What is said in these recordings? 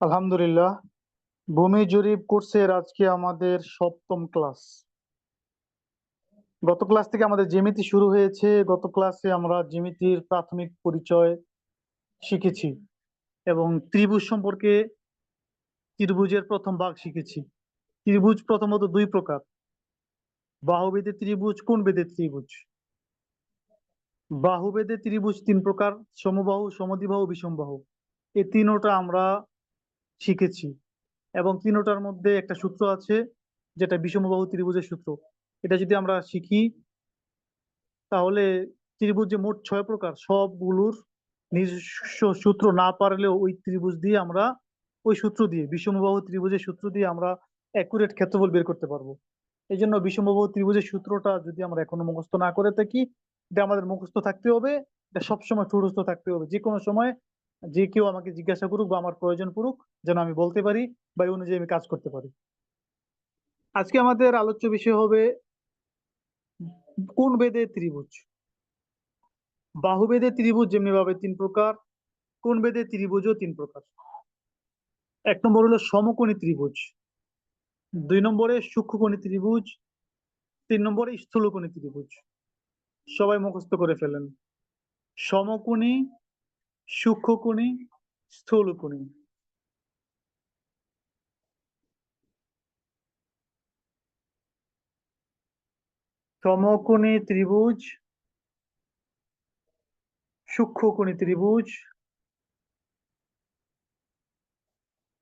আলহামদুলিল্লাহ। ভূমি জরিপ কোর্সের আজকে আমাদের সপ্তম ক্লাস। গত ক্লাস থেকে আমাদের জ্যামিতি শুরু হয়েছে। গত ক্লাসে আমরা জ্যামিতির প্রাথমিক পরিচয় শিখেছি এবং ত্রিভুজ সম্পর্কে ত্রিভুজের প্রথম ভাগ শিখেছি। ত্রিভুজ প্রথমত দুই প্রকার। বাহুবেদে ত্রিভুজ কোন বেদে ত্রিভুজ। বাহুবেদে ত্রিভুজ তিন প্রকার, সমবাহু, সমদ্বিবাহু, বিষমবাহু। এই তিনোটা আমরা শিখেছি এবং তিনোটার মধ্যে একটা সূত্র আছে যেটা বিষমবাহু ত্রিভুজের সূত্র। এটা যদি আমরা শিখি, তাহলে ত্রিভুজ যে মোট ছয় প্রকার, সবগুলোর নিজস্ব সূত্র না পারলেও ওই ত্রিভুজ দিয়ে আমরা ওই সূত্র দিয়ে, বিষমবাহু ত্রিভুজের সূত্র দিয়ে আমরা অ্যাকুরেট ক্ষেত্রফল বের করতে পারব। এই জন্য বিষমবাহু ত্রিভুজের সূত্রটা যদি আমরা এখনও মুখস্থ না করে থাকি এটা আমাদের মুখস্থ থাকতে হবে, এটা সবসময় ঠুরস্থ থাকতে হবে। যে কোনো সময় যে কেউ আমাকে জিজ্ঞাসা করুক বা আমার প্রয়োজন পড়ুক, যেন আমি বলতে পারি বা এই অনুযায়ী আমি কাজ করতে পারি। আজকে আমাদের আলোচ্য বিষয় হবে কোন বেদে ত্রিভুজ? বাহুবেদে ত্রিভুজ যেমনি ভাবে তিন প্রকার, কোন বেদে ত্রিভুজও তিন প্রকার? এক নম্বর হলো সমকোণী ত্রিভুজ, দুই নম্বরে সূক্ষ্মকোণী ত্রিভুজ, তিন নম্বরে স্থূলকোণী ত্রিভুজ। সবাই মুখস্থ করে ফেলেন। সমকোণী, সূক্ষ্মকোণী, স্থূলকোণী। সমকোণী ত্রিভুজ, সূক্ষ্মকোণী ত্রিভুজ,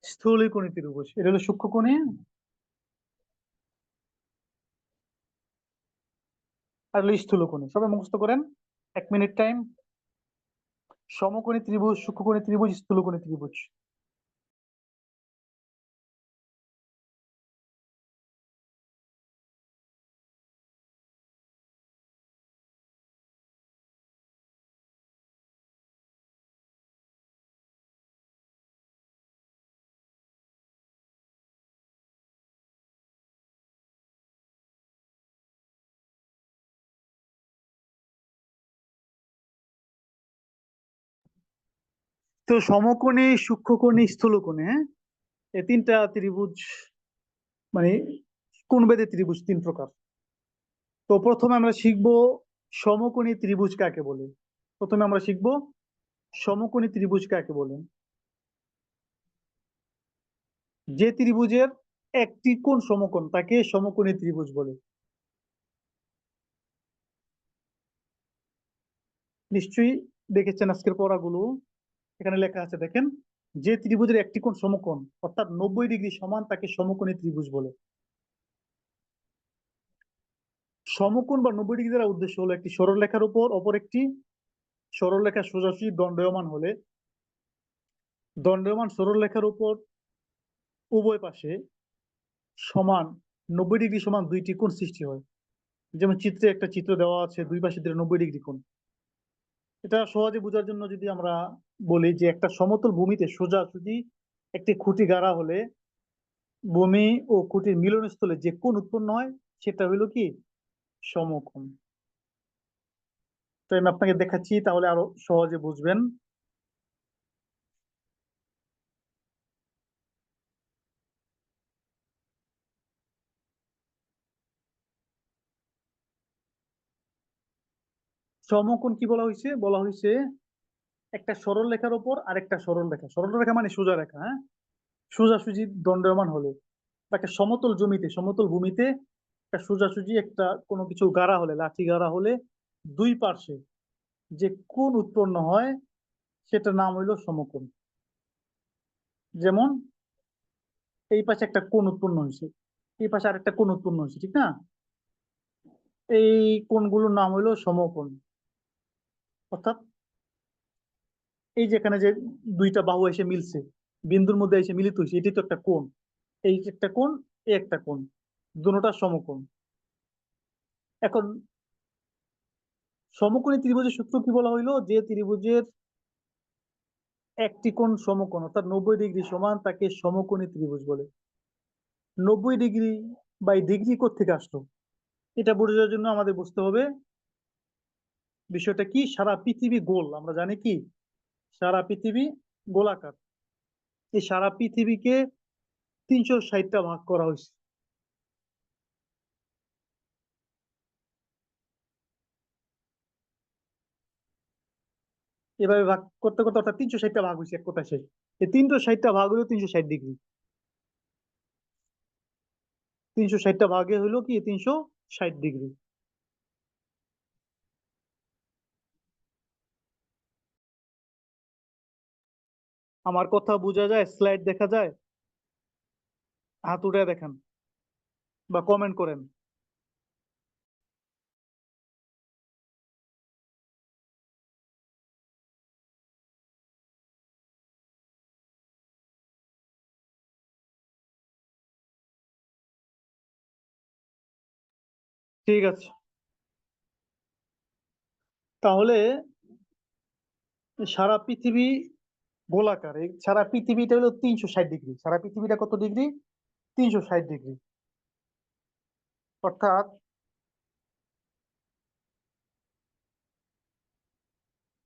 স্থূলকোণী ত্রিভুজ। এটা হলো সূক্ষ্মকোণী আর হলো স্থূলকোণী সবাই মুখস্থ করেন। এক মিনিট টাইম সমকোণী ত্রিভুজ, সূক্ষ্মকোণী ত্রিভুজ, স্থূলকোণী ত্রিভুজ। তো সমকোণী, সূক্ষ্মকোণী, স্থূলকোণী হ্যাঁ? এই তিনটা ত্রিভুজ মানে কোন বেদে ত্রিভুজ, তিন প্রকার। তো প্রথমে আমরা শিখব সমকোণী ত্রিভুজ কাকে বলে। প্রথমে আমরা শিখব সমকোণী ত্রিভুজ কাকে বলে। যে ত্রিভুজের একটি কোণ সমকোণ, তাকে সমকোণী ত্রিভুজ বলে। নিশ্চয়ই দেখেছেন আজকের পড়াগুলো? এখানে লেখা আছে, দেখেন, যে ত্রিভুজের একটি কোণ সমকোণ, অর্থাৎ নব্বই ডিগ্রি সমান তাকে সমকোণী ত্রিভুজ বলে। সমকোণ বা নব্বই ডিগ্রি দ্বারা উদ্দেশ্য হলো একটি সরলরেখার উপর, অপর একটি সরলরেখা সোজাসুজি দণ্ডায়মান হলে। দণ্ডায়মান সরলরেখার উপর উভয় পাশে সমান নব্বই ডিগ্রি সমান দুইটি কোণ সৃষ্টি হয়। যেমন চিত্রে একটা চিত্র দেওয়া আছে, দুই পাশে নব্বই ডিগ্রি কোণ। এটা সহজে বোঝার জন্য যদি আমরা বলি যে একটা সমতল ভূমিতে সোজা যদি একটি খুঁটি গাড়া হলে ভূমি ও খুঁটির মিলনস্থলে যে কোন উৎপন্ন হয় সেটা হইল কি? সমকোণ। তো আমি আপনাকে দেখাচ্ছি, তাহলে আরও সহজে বুঝবেন। সমকোণ কি বলা হয়েছে বলা হয়েছে একটা সরল রেখার উপর আর একটা সরল রেখা। সরল রেখা মানে সোজা রেখা হ্যাঁ? সোজাসুজি দণ্ডমান হলে। তাকে সমতল জমিতে, সমতল ভূমিতে একটা সোজাসুজি একটা কোনো কিছু গাড়া হলে, লাঠি গাড়া হলে দুই পার্শ্বে যে কোণ উৎপন্ন হয় সেটার নাম হইল সমকোণ। যেমন এই পাশে একটা কোণ উৎপন্ন হয়েছে এই পাশে আরেকটা কোণ উৎপন্ন হয়েছে ঠিক না? এই কোণগুলোর নাম হইল সমকোণ। অর্থাৎ এই যেখানে যে দুইটা বাহু এসে মিলছে, বিন্দুর মধ্যে এসে মিলিত হয়েছে, এটি তো একটা কোণ। এই একটা কোণ, এই একটা কোণ, দুটা সমকোণ। এখন সমকোণী ত্রিভুজের সূত্র কি বলা হইল? যে ত্রিভুজের একটি কোণ সমকোণ, অর্থাৎ নব্বই ডিগ্রি সমান তাকে সমকোণী ত্রিভুজ বলে। নব্বই ডিগ্রি বা ডিগ্রি থেকে আসলো? এটা বোঝার জন্য আমাদের বুঝতে হবে বিষয়টা কি? সারা পৃথিবী গোল। আমরা জানি কি? সারা পৃথিবী গোলাকার। এই সারা পৃথিবীকে তিনশো ষাটটা ভাগ করা হয়েছে। এভাবে ভাগ করতে করতে অর্থাৎ তিনশো ষাটটা ভাগ হয়েছে এক কথা শেষ। এই তিনশো ষাটটা ভাগ হলো তিনশো ষাট ডিগ্রি। তিনশো ষাটটা ভাগে হলো কি? তিনশো ষাট ডিগ্রি। আমার কথা বোঝা যায় স্লাইড দেখা যায়? হাত উঠে দেখেন বা কমেন্ট করেন। ঠিক আছে। তাহলে সারা পৃথিবী গোলাকার সারা পৃথিবীটা হলো তিনশো ষাট ডিগ্রি। সারা পৃথিবীটা কত ডিগ্রি? তিনশো ষাট ডিগ্রি। অর্থাৎ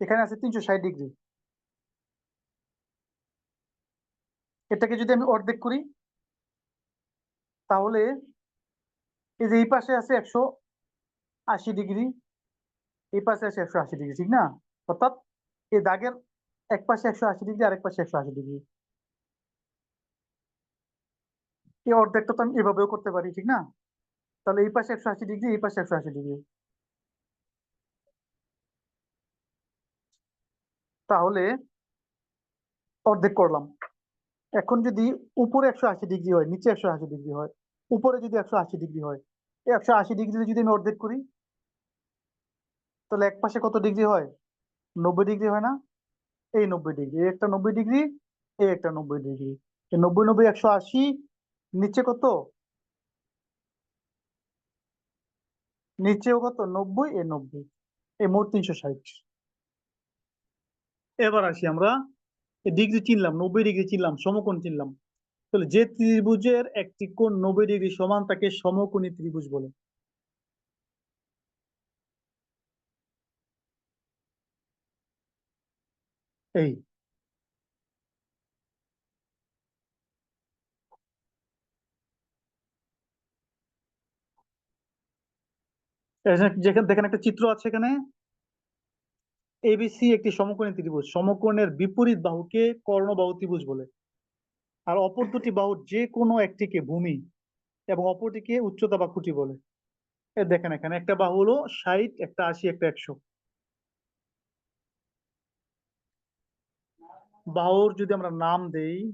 এখানে আছে তিনশো ষাট ডিগ্রি। এটাকে যদি আমি অর্ধেক করি, তাহলে এই যে এই পাশে আছে একশো আশি ডিগ্রি, এই পাশে আছে একশো আশি ডিগ্রি, ঠিক না? অর্থাৎ এই দাগের এক পাশে একশো আশি ডিগ্রি, আরেক পাশে একশো আশি ডিগ্রি। এই অর্ধেকটা তো আমি এভাবেও করতে পারি, ঠিক না? তাহলে এই পাশে একশো আশি ডিগ্রি, এই পাশে একশো আশি ডিগ্রি। তাহলে অর্ধেক করলাম। এখন যদি উপরে একশো আশি ডিগ্রি হয়, নিচে একশো আশি ডিগ্রি হয়, উপরে যদি একশো আশি ডিগ্রি হয় একশো আশি ডিগ্রি যদি আমি অর্ধেক করি, তাহলে এক পাশে কত ডিগ্রি হয়? নব্বই ডিগ্রি হয় না? এই নব্বই ডিগ্রি একটা নব্বই ডিগ্রি এই একটা নব্বই ডিগ্রি নব্বই নব্বই, একশো আশি, নিচে কত? নিচেও কত? নব্বই, এ নব্বই এই মোট তিনশো ষাট। এবার আসি আমরা ডিগ্রি চিনলাম, নব্বই ডিগ্রি চিনলাম, সমকোণ চিনলাম। তাহলে যে ত্রিভুজের একটি কোণ নব্বই ডিগ্রি সমান তাকে সমকোণী ত্রিভুজ বলে। এই। যেখানে, দেখেন একটা চিত্র আছে এখানে। এবিসি একটি সমকোণী ত্রিভুজ। সমকোণের বিপরীত বাহুকে কর্ণবাহু ত্রিভুজ বলে। আর অপর দুটি বাহুর যে কোনো একটিকে ভূমি এবং অপরটিকে উচ্চতা বা খুঁটি বলে। দেখেন এখানে একটা বাহু হলো ষাট, একটা আশি, একটা একশো। বাহুর যদি আমরা নাম দেই,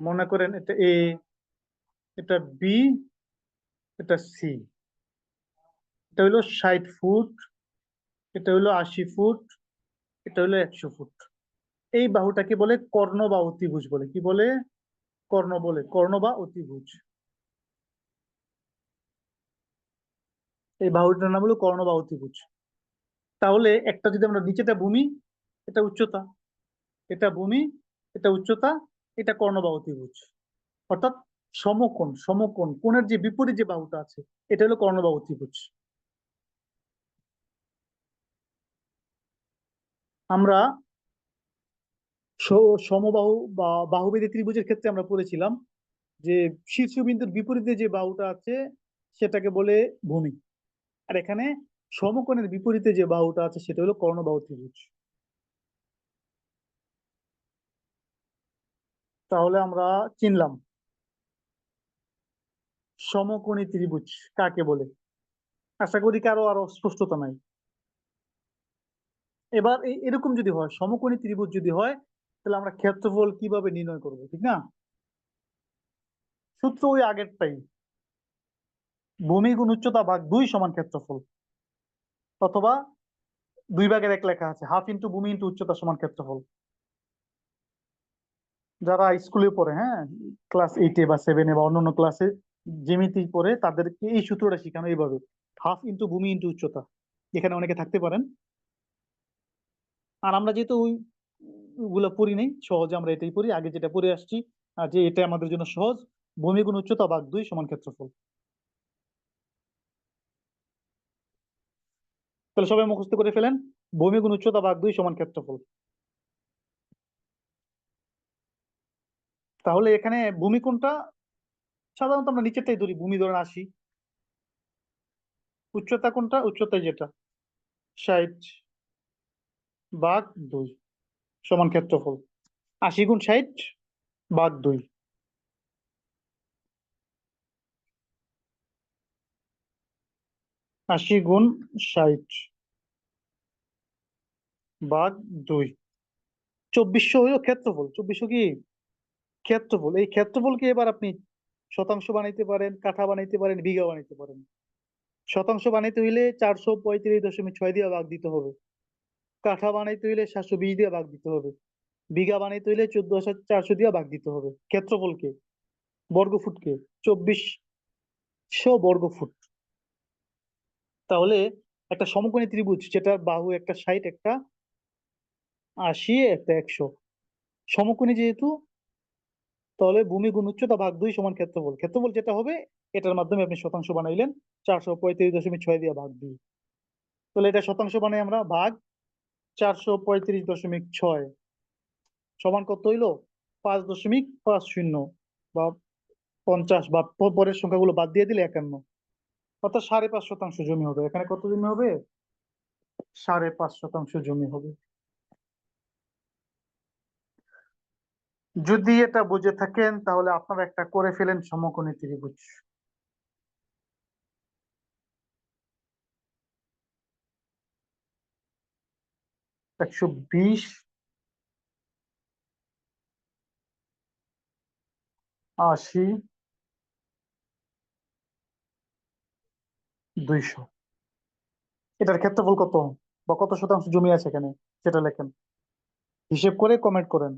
মনে করেন এটা এ, এটা বি, এটা সি। এটা হলো ষাট ফুট, এটা হলো আশি ফুট, এটা হলো একশো ফুট। এই বাহুটাকে বলে কর্ণ বা অতিভুজ বলে। কি বলে? কর্ণ বলে। কর্ণ বা অতিভুজ। এই বাহুটার নাম হলো কর্ণ বা অতিভুজ। তাহলে একটা যদি আমরা নিচেটা ভূমি এটা উচ্চতা, এটা ভূমি, এটা উচ্চতা, এটা কর্ণ বা অতিভুজ অর্থাৎ সমকোণ সমকোণ, কোণের যে বিপরীত যে বাহুটা আছে, এটা হলো কর্ণ বা অতিভুজ আমরা সমবাহু বা বাহুবেদী ত্রিভুজের ক্ষেত্রে আমরা পড়েছিলাম যে শীর্ষবিন্দুর বিপরীতে যে বাহুটা আছে, সেটাকে বলে ভূমি। আর এখানে সমকোণের বিপরীতে যে বাহুটা আছে, সেটা হলো কর্ণবাহু ত্রিভুজ তাহলে আমরা চিনলাম। সমকোণী ত্রিভুজ কাকে বলে? আশা করি কারও আরও স্পষ্টতা নাই। এবার এরকম যদি হয়, সমকোণী ত্রিভুজ যদি হয়, তাহলে আমরা ক্ষেত্রফল কীভাবে নির্ণয় করব, ঠিক না? সূত্র ওই আগেরটাই। ভূমি গুণ উচ্চতা ভাগ দুই সমান ক্ষেত্রফল। অথবা দুই ভাগের এক লেখা আছে, হাফ ইন্টু ভূমি ইন্টু উচ্চতা সমান ক্ষেত্রফল। যারা স্কুলে পড়ে হ্যাঁ ক্লাস এইটে বা সেভেনে বা অন্যান্য ক্লাসে জেমিতি পড়ে, তাদেরকে এই সূত্রটা শেখানো এইভাবে হাফ ইন্টু ভূমি ইন্টু উচ্চতা, এখানে অনেকে থাকতে পারেন। আর আমরা যেহেতু ওই গুলো পড়ি নেই, সহজে আমরা এটাই পড়ি, আগে যেটা পড়ে আসছি, আর যে এটা আমাদের জন্য সহজ, ভূমি গুণ উচ্চতা বাঘ দুই সমান ক্ষেত্রফল। তাহলে সবাই মুখস্থ করে ফেলেন, ভূমি গুণ উচ্চতা বাঘ দুই সমান ক্ষেত্রফল। তাহলে এখানে ভূমি কোনটা সাধারণত আমরা নিচেরটাই ধরি, ভূমি ধরেন আশি। উচ্চতা কোনটা? উচ্চতা যেটা। ষাট ভাগ দুই সমান ক্ষেত্রফল। আশি গুণ ষাট বাঘ দুই। আশি গুণ ষাট ভাগ দুই। চব্বিশশো হইল ক্ষেত্রফল। চব্বিশশো কি? ক্ষেত্রফল, এই ক্ষেত্রফলকে এবার আপনি শতাংশ বানাইতে পারেন, কাঠা বানাইতে পারেন, বিঘা বানাইতে পারেন। শতাংশ বানাইতে হইলে চারশো পঁয়ত্রিশ দশমিক ছয় দিয়ে ভাগ দিতে হবে। কাঠা বানাইতে হইলে সাতশো বিশ দিয়ে ভাগ দিতে হবে। বিঘা বানাইতে হইলে চোদ্দ হাজার চারশো দিয়ে ভাগ দিতে হবে ক্ষেত্রফলকে, বর্গফুটকে, চব্বিশশো বর্গফুট। তাহলে একটা সমকোণী ত্রিভুজ, যেটা বাহু একটা, ষাট একটা, আশি একটা, একশো। সমকোণী যেহেতু তাহলে ভূমি গুণ উচ্চতা ভাগ দুই সমান ক্ষেত্রফল। ক্ষেত্রফল যেটা হবে, এটার মাধ্যমে আপনি শতাংশ বানাইলেন চারশো পঁয়ত্রিশ দশমিক ছয় দিয়ে ভাগ দুই। তাহলে এটা শতাংশ বানাই আমরা ভাগ চারশো পঁয়ত্রিশ দশমিক ছয়। সমান কত হইল? পাঁচ দশমিক পাঁচ শূন্য বা পঞ্চাশ বা পরের সংখ্যাগুলো বাদ দিয়ে দিলে একান্ন। অর্থাৎ সাড়ে পাঁচ শতাংশ জমি হবে। এখানে কত জমি হবে? সাড়ে পাঁচ শতাংশ জমি হবে। যদি এটা বুঝে থাকেন, তাহলে আপনারা একটা করে ফেলেন সমকোণী ত্রিভুজ। একশো বিশ। আশি। দুইশো। এটার ক্ষেত্রফল কত? বা কত শতাংশ জমি আছে এখানে? সেটা লেখেন। হিসেব করে কমেন্ট করেন।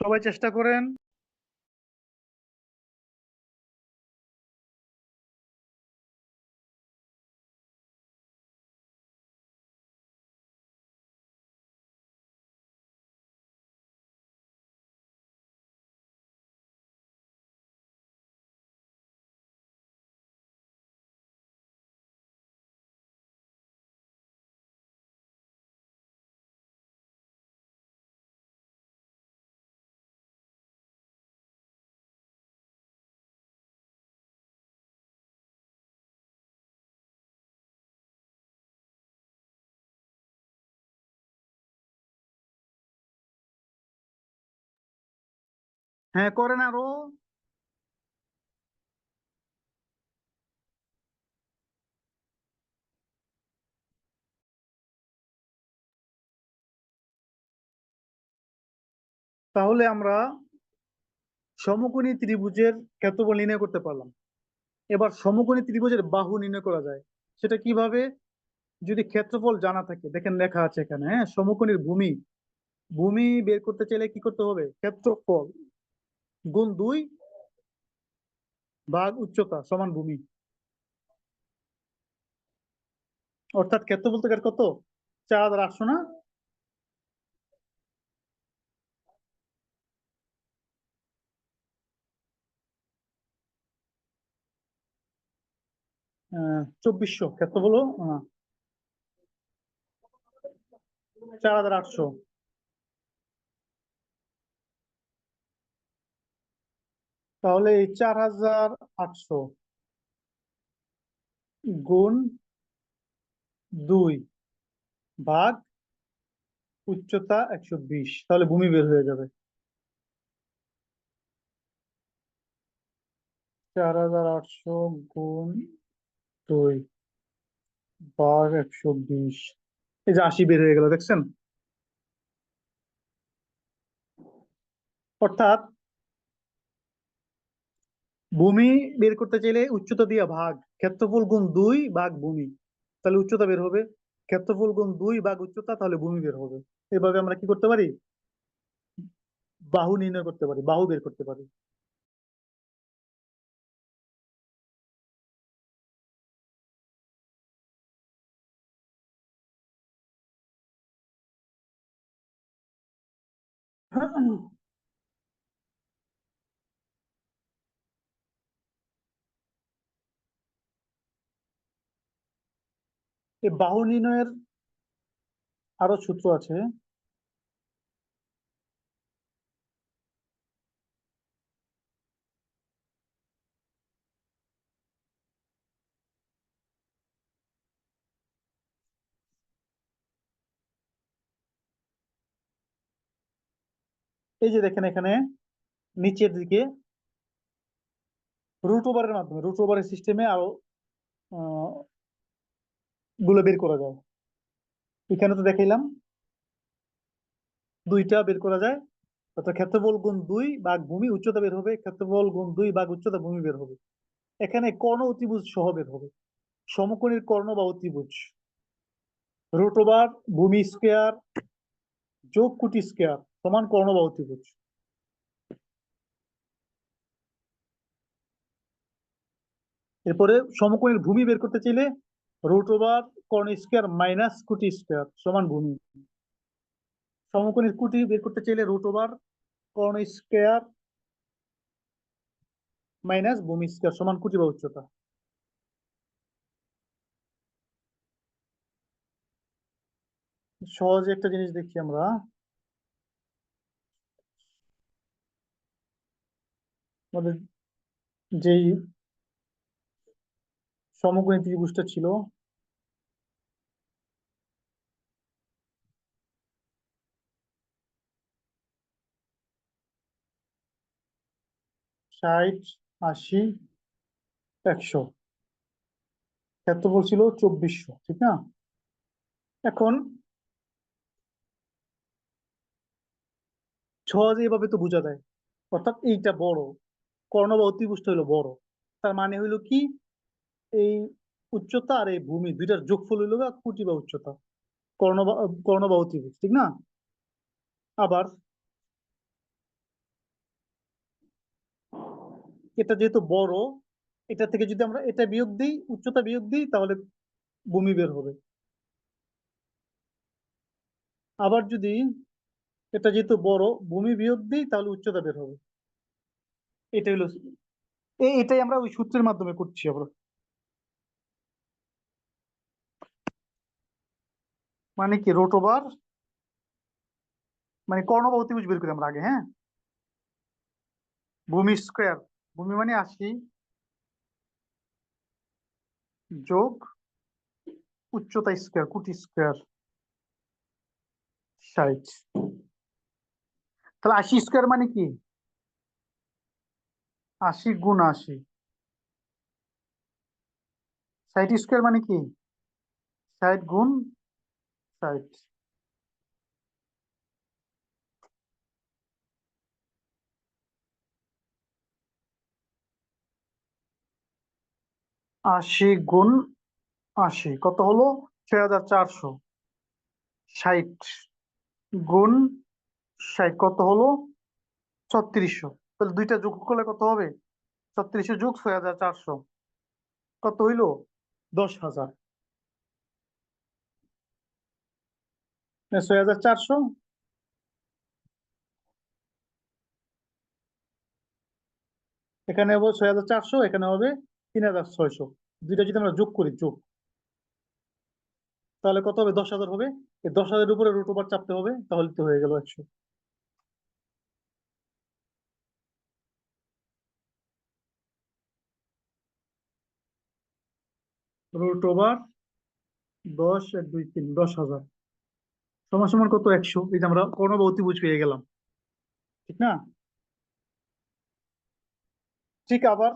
সবাই চেষ্টা করেন। হ্যাঁ করেন আরও তাহলে আমরা সমকোণী ত্রিভুজের ক্ষেত্রফল নির্ণয় করতে পারলাম। এবার সমকোণী ত্রিভুজের বাহু নির্ণয় করা যায়। সেটা কীভাবে? যদি ক্ষেত্রফল জানা থাকে, দেখেন লেখা আছে এখানে হ্যাঁ সমকোণীর ভূমি। ভূমি বের করতে চাইলে কি করতে হবে? ক্ষেত্রফল। গুণ দুই ভাগ উচ্চতা সমান ভূমি। অর্থাৎ ক্ষেত্রফল বলতে গেলে কত? চার হাজার আটশো না? চব্বিশশো। ক্ষেত্রফল হলো, চার হাজার আটশো। তাহলে এই চার হাজার আটশো গুণ দুই ভাগ উচ্চতা একশো বিশ, তাহলে ভূমি বের হয়ে যাবে। চার হাজার আটশো গুণ দুই ভাগ একশো বিশ, এই যে আশি বের হয়ে গেল, দেখছেন? অর্থাৎ ভূমি বের করতে চাইলে উচ্চতা দিয়ে ভাগ, ক্ষেত্রফল গুণ দুই ভাগ ভূমি। তাহলে উচ্চতা বের হবে, ক্ষেত্রফল গুণ দুই ভাগ উচ্চতা, তাহলে ভূমি বের হবে। এভাবে আমরা কি করতে পারি? বাহু নির্ণয় করতে পারি, বাহু বের করতে পারি। এই বাহু নির্ণয়ের আরও সূত্র আছে। এই যে দেখেন এখানে নিচের দিকে রুট ওভারের মাধ্যমে রুট ওভারের সিস্টেমে আরও গুলো বের করা যায়। এখানে তো দেখাইলাম। দুইটা বের করা যায়। অর্থাৎ ক্ষেত্রফল গুণ দুই বাঘ ভূমি উচ্চতা বের হবে, ক্ষেত্রফল গুণ দুই বাঘ উচ্চতা ভূমি বের হবে। এখানে কর্ণ অতিভুজ সহ বের হবে। সমকোণীর কর্ণ বা অতিভুজ রুট ওভার ভূমি স্কোয়ার যোগ কুটি স্কোয়ার সমান কর্ণ বা অতিভুজ এরপরে সমকোণীর ভূমি বের করতে চাইলে রুট ওভার কর্ণ স্কোয়ার মাইনাস কুটি স্কোয়ার সমান ভূমি। সমকোণীর কুটি বের করতে চাইলে রুট ওভার কর্ণ স্কোয়ার মাইনাস ভূমি স্কোয়ার সমান কুটি বা উচ্চতা। সহজে একটা জিনিস দেখি আমরা। আমাদের যেই সমকোণী ত্রিভুজটা ছিল ষাট, আশি, একশো। ক্ষেত্রফল ছিল চব্বিশশো, ঠিক না? এখন সহজে এভাবে তো বোঝা যায়। অর্থাৎ এইটা বড়। কর্ণ বা অতিপুষ্ট হইল বড়। তার মানে হইল কি? এই উচ্চতা আর এই ভূমি দুইটার যোগফল হইল গা কুটি বা উচ্চতা। কর্ণ বা কর্ণ বা অতিভুজ, ঠিক না? আবার এটা যেহেতু বড়, এটা থেকে যদি আমরা এটা বিয়োগ দিই, উচ্চতা বিয়োগ দিই, তাহলে ভূমি বের হবে। আবার যদি এটা যেহেতু বড়, ভূমি বিয়োগ দিই, তাহলে উচ্চতা বের হবে। এটা হলো এটাই আমরা ওই সূত্রের মাধ্যমে করছি আমরা। মানে কি, রোট ওভার? মানে কর্ণ বা বের করি আমরা আগে হ্যাঁ? ভূমি স্কোয়ার ভূমি মানে আশি যোগ উচ্চতা স্কোয়ার, কুটি স্কোয়ার, ষাট। তাহলে আশি স্কোয়ার মানে কি? আশি গুণ আশি। ষাট স্কোয়ার মানে কি? ষাট গুণ ষাট। আশি গুণ আশি, কত হলো? ছয় হাজার চারশো ষাট গুণ ষাট, কত হলো? ছত্রিশশো। তাহলে দুইটা যোগ করলে কত হবে? ছত্রিশশো যোগ ছয় হাজার চারশো। কত হইল? দশ হাজার। ছয় হাজার চারশো। এখানে হবে ছয় হাজার চারশো, এখানে হবে তিন হাজার ছয়শো। দুইটা যদি আমরা যোগ করি, যোগ। তাহলে কত হবে? দশ হাজার হবে। এই দশ হাজারের উপরে রুট ওভার চাপতে হবে, তাহলে তো হয়ে গেল একশো। রুট ওভার দশ, এক, দুই, তিন, দশ হাজার। সমান সমান কত? একশো। এই যে আমরা কর্ণ বা অতিভুজ পেয়ে গেলাম। ঠিক না? ঠিক আবার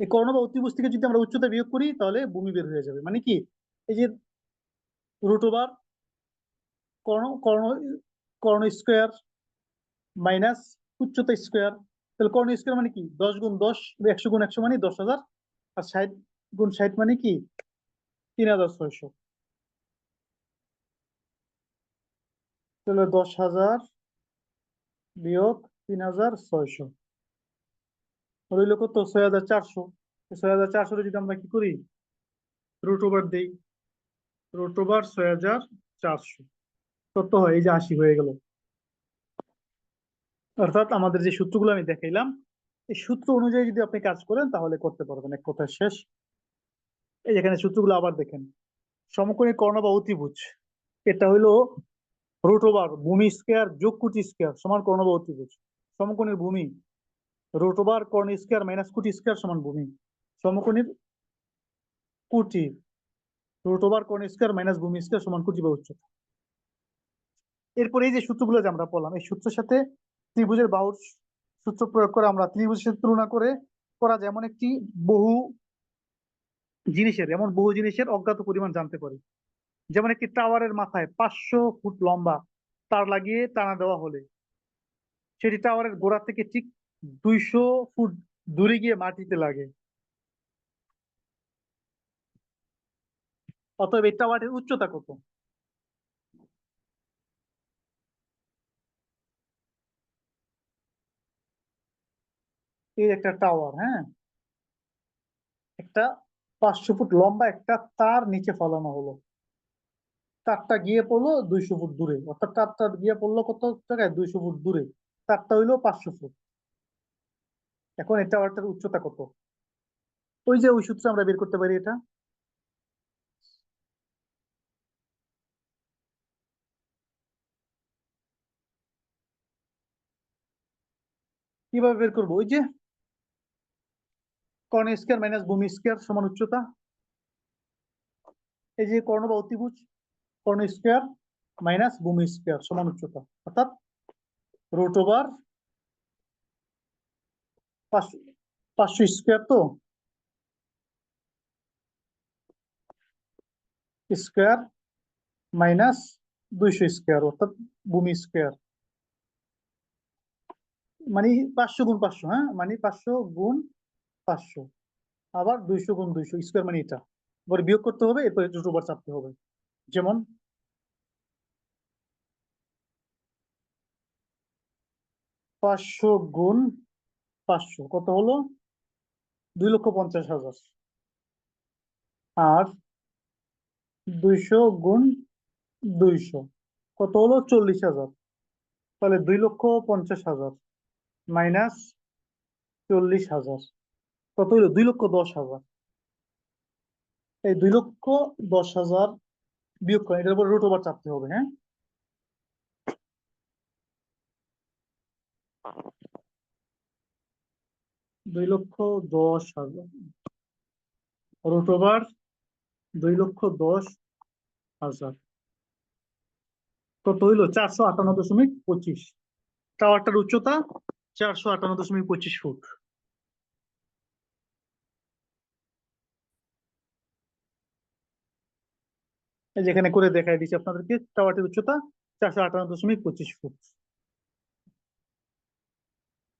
এই কর্ণ বা অতিভুজ থেকে যদি আমরা উচ্চতা বিয়োগ করি, তাহলে ভূমি বের হয়ে যাবে। মানে কি? এই যে রুট ওভার কর্ণ কর্ণ কর্ণ স্কোয়ার মাইনাস উচ্চতা স্কোয়ার তাহলে কর্ণ স্কোয়ার মানে কি? দশ গুণ দশ, একশো গুণ একশো মানে দশ হাজার, আর ষাট গুণ ষাট মানে কি? তিন হাজার ছয়শো। তাহলে দশ হাজার বিয়োগ তিন হাজার ছয়শো। রইল কত? ছয় হাজার চারশো। ছয় হাজার চারশো যদি আমরা কি করি? রুট ওভার দিই। রুট ওভার ছয় হাজার চারশো। কত হয়, এই যে আশি হয়ে গেল। অর্থাৎ আমাদের যে সূত্রগুলো আমি দেখাইলাম, এই সূত্র অনুযায়ী যদি আপনি কাজ করেন, তাহলে করতে পারবেন। এক কথায় শেষ। এই যেখানে সূত্রগুলো আবার দেখেন। সমকোণী কর্ণ বা অতিভুজ। এটা হইল রুট ওভার ভূমি স্কোয়ার যোগ কুটি স্কোয়ার সমান কর্ণ বা অতিভুজ। সমকোণীর ভূমি রুট ওভার কর্ণ স্কোয়ার মাইনাস কুটি স্কোয়ার সমান ভূমি। সমকোণীর কুটি রুট ওভার কর্ণ স্কোয়ার মাইনাস ভূমি স্কোয়ার সমান কুটি বা উচ্চতা এরপরে এই যে সূত্রগুলো যে আমরা পড়লাম, এই সূত্রের সাথে ত্রিভুজের বাহুর সূত্র প্রয়োগ করে আমরা ত্রিভুজের সাথে তুলনা করে করা যেমন একটি বহু জিনিসের, এমন বহু জিনিসের অজ্ঞাত পরিমাণ জানতে পারি। যেমন একটি টাওয়ারের মাথায় পাঁচশো ফুট লম্বা তার লাগিয়ে টানা দেওয়া হলে, সেটি টাওয়ারের গোড়া থেকে ঠিক দুইশো ফুট দূরে গিয়ে মাটিতে লাগে। অতএব এই টাওয়ারের উচ্চতা কত? এই একটা টাওয়ার হ্যাঁ? একটা পাঁচশো ফুট লম্বা একটা তার নিচে ফলানো হলো। তারটা গিয়ে পড়ল দুইশো ফুট দূরে। অর্থাৎ তারটা গিয়ে পড়ল কত জায়গায় দুইশো ফুট দূরে। তারটা হইল পাঁচশো ফুট। এখন এই টাওয়ারটার উচ্চতা কত? ওই যে ওই সূত্রে আমরা বের করতে পারি এটা। কীভাবে বের করব? ওই যে কর্ণ স্কয়ার মাইনাস ভূমি স্কয়ার সমান উচ্চতা। এই যে কর্ণ বা অতিভুজ কর্ণ স্কয়ার মাইনাস ভূমি স্কয়ার সমান উচ্চতা। অর্থাৎ রুট ওভার পাঁচশো স্কোয়ার তো? স্কোয়ার মাইনাস দুইশো স্কয়ার অর্থাৎ ভূমি স্কয়ার মানে পাঁচশো গুণ পাঁচশো হ্যাঁ? মানে পাঁচশো গুণ পাঁচশো। আবার দুইশো গুণ দুইশো স্কোয়ার মানে এটা। এবার বিয়োগ করতে হবে, এরপরে ওভার চাপতে হবে। যেমন পাঁচশো গুণ পাঁচশো, কত হলো? দুই লক্ষ পঞ্চাশ হাজার। আর দুইশো গুণ দুইশো, কত হলো? চল্লিশ হাজার। তাহলে দুই লক্ষ পঞ্চাশ হাজার মাইনাস চল্লিশ হাজার, কত হইল দুই লক্ষ দশ হাজার। এই দুই লক্ষ দশ হাজার বিয়োগ করেন, এটার উপর রুট ওভার চাপতে হবে হ্যাঁ? দুই লক্ষ দশ হাজার। রুট ওভার দুই লক্ষ দশ হাজার। কত হইল চারশো আটান্ন দশমিক পঁচিশ। টাওয়ারটার উচ্চতা চারশো আটান্ন দশমিক পঁচিশ ফুট। যেখানে করে দেখাই দিচ্ছি আপনাদেরকে, টাওয়ারটির উচ্চতা চারশো আটান্ন দশমিক পঁচিশ ফুট।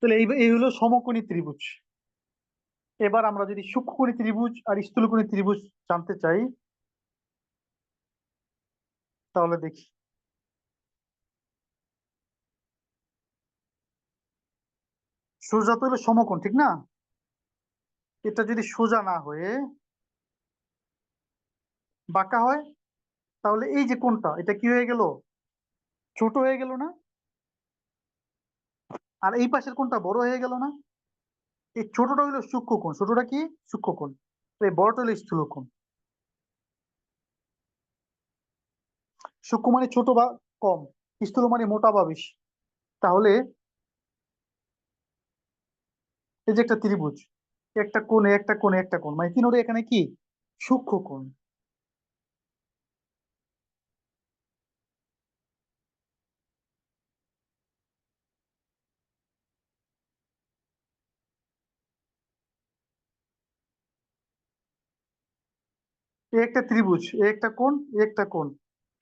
তাহলে এই এই হলো সমকোণী ত্রিভুজ। এবার আমরা যদি সূক্ষ্মকোণী ত্রিভুজ আর স্থূলকোণী ত্রিভুজ জানতে চাই, তাহলে দেখি। সোজা তো হলো সমকোণ, ঠিক না? এটা যদি সোজা না হয়ে বাঁকা হয়, তাহলে এই যে কোনটা এটা কি হয়ে গেল? ছোট হয়ে গেল না? আর এই পাশের কোনটা বড় হয়ে গেল না? এই ছোটটা হইল সূক্ষ্মকোণ ছোটটা কি? সূক্ষ্মকোণ এই বড়টা হলো স্থূলকোণ সূক্ষ্ম মানে ছোট বা কম, স্থূল মানে মোটা বা বেশি। তাহলে এই যে একটা ত্রিভুজ, একটা কোণে একটা কোণে একটা কোণ মানে তিনোরে এখানে কি? সূক্ষ্ম কোণ এ একটা ত্রিভুজ একটা কোণ একটা কোণ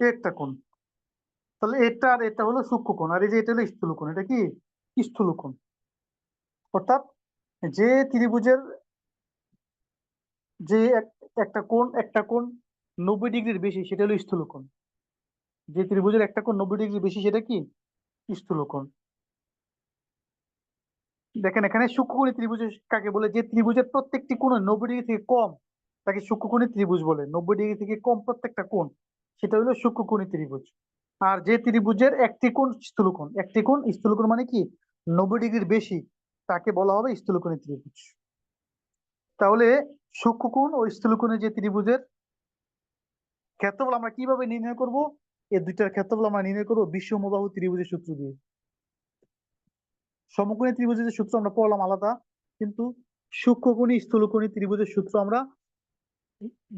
একটা কোণ। তাহলে এটা আর এটা হলো সূক্ষ্ম কোণ আর এই যে এটা হলো স্থূল কোণ এটা কি? স্থূল কোণ অর্থাৎ যে ত্রিভুজের যে এক- একটা কোণ একটা কোণ নব্বই ডিগ্রির বেশি, সেটা হলো স্থূল কোণ যে ত্রিভুজের একটা কোণ নব্বই ডিগ্রি বেশি, সেটা কি? স্থূল কোণ দেখেন এখানে সূক্ষ্মকোণী ত্রিভুজ কাকে বলে? যে ত্রিভুজের প্রত্যেকটি কোণ নব্বই ডিগ্রি থেকে কম তাকে সূক্ষ্মকোণী ত্রিভুজ বলে। নব্বই ডিগ্রি থেকে কম প্রত্যেকটা কোণ, সেটা হলো সূক্ষ্মকোণী ত্রিভুজ। আর যে ত্রিভুজের একটি কোণ স্থূলকোণ, একটি কোণ স্থূলকোণ মানে কি? নব্বই ডিগ্রির বেশি, তাকে বলা হবে স্থূলকোণী ত্রিভুজ। তাহলে সূক্ষ্মকোণ ও স্থূলকোণের যে ত্রিভুজের ক্ষেত্রফল আমরা কীভাবে নির্ণয় করব? এই দুইটার ক্ষেত্রফল আমরা নির্ণয় করব বিশ্বমবাহু ত্রিভুজের সূত্র দিয়ে। সমকোণী ত্রিভুজের সূত্র আমরা পড়লাম আলাদা, কিন্তু সূক্ষ্মকোণী স্থূলকোণী ত্রিভুজের সূত্র আমরা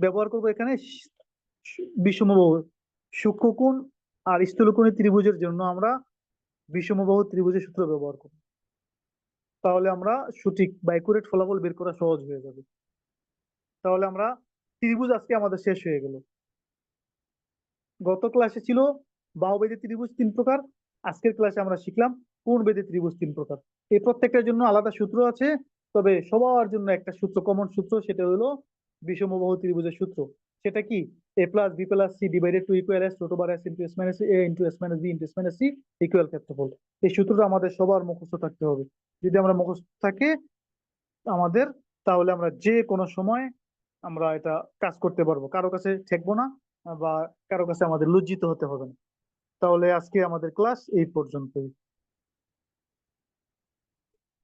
ব্যবহার করব এখানে বিষমবাহু সূক্ষ্মকোণ আর স্থূলকোণী ত্রিভুজের জন্য আমরা বিষমবাহু ত্রিভুজের সূত্র ব্যবহার করব। তাহলে আমরা সঠিক বা একুরেট ফলাফল বের করা সহজ হয়ে যাবে। তাহলে আমরা ত্রিভুজ আজকে আমাদের শেষ হয়ে গেল। গত ক্লাসে ছিল বাহুবেদী ত্রিভুজ তিন প্রকার, আজকের ক্লাসে আমরা শিখলাম কোন বেদী ত্রিভুজ তিন প্রকার। এই প্রত্যেকটার জন্য আলাদা সূত্র আছে, তবে সবার জন্য একটা সূত্র কমন সূত্র, সেটা হলো বিষমবাহু ত্রিভুজের সূত্র। সেটা কি? A plus B plus C divided two equal S toto bar S into S minus A into S minus B into S minus C equal ক্ষেত্রফল। এই সূত্রটা আমাদের সবার মুখস্থ থাকতে হবে। যদি আমরা মুখস্থ থাকে আমাদের, তাহলে আমরা যে কোনো সময় আমরা এটা কাজ করতে পারব। কারও কাছে ঠেকবো না বা কারও কাছে আমাদের লজ্জিত হতে হবে না। তাহলে আজকে আমাদের ক্লাস এই পর্যন্তই।